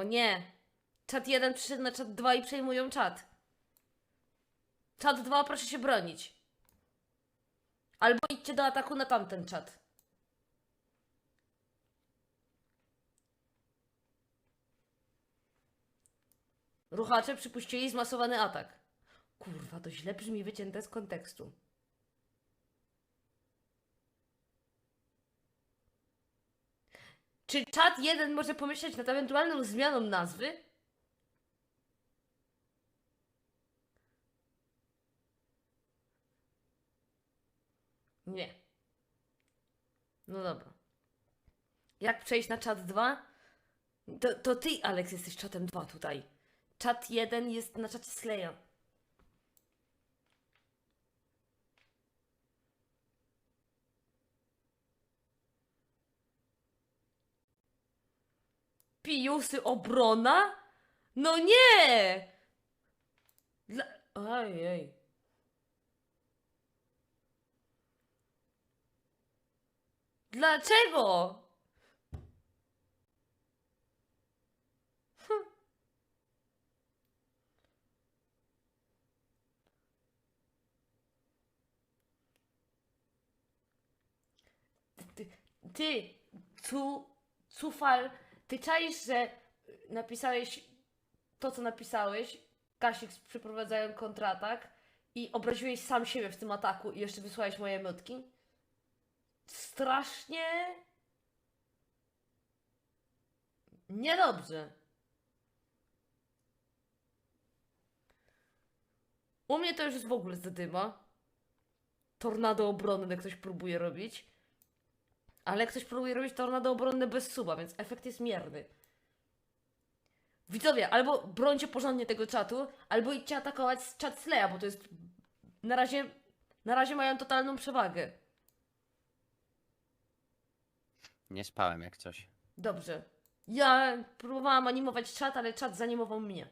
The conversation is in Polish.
O nie. Czat 1 przyszedł na czat 2 i przejmują czat. Czat 2 proszę się bronić. Albo idźcie do ataku na tamten czat. Ruchacze przypuścili zmasowany atak. Kurwa, to źle brzmi wycięte z kontekstu. Czy czat 1 może pomyśleć nad ewentualną zmianą nazwy? Nie. No dobra. Jak przejść na czat 2? To, to ty, Alex, jesteś czatem 2 tutaj. Czat 1 jest na czacie Sleja. Pijusy obrona? No nie! Dla... Ojej. Dlaczego? Hm. Ty, ty, cu, cufal, ty czaisz, że napisałeś to, co napisałeś, Kasik przeprowadzają kontratak i obraziłeś sam siebie w tym ataku i jeszcze wysłałeś moje emotki? Strasznie... Niedobrze. U mnie to już jest w ogóle zadyma. Tornado obronne ktoś próbuje robić. Ale ktoś próbuje robić tornado obronne bez suba, więc efekt jest mierny. Widzowie, albo brońcie porządnie tego czatu, albo idźcie atakować czat Sleja, bo to jest... Na razie... Na razie mają totalną przewagę. Nie spałem jak coś. Dobrze. Ja próbowałam animować czat, ale czat zanimował mnie.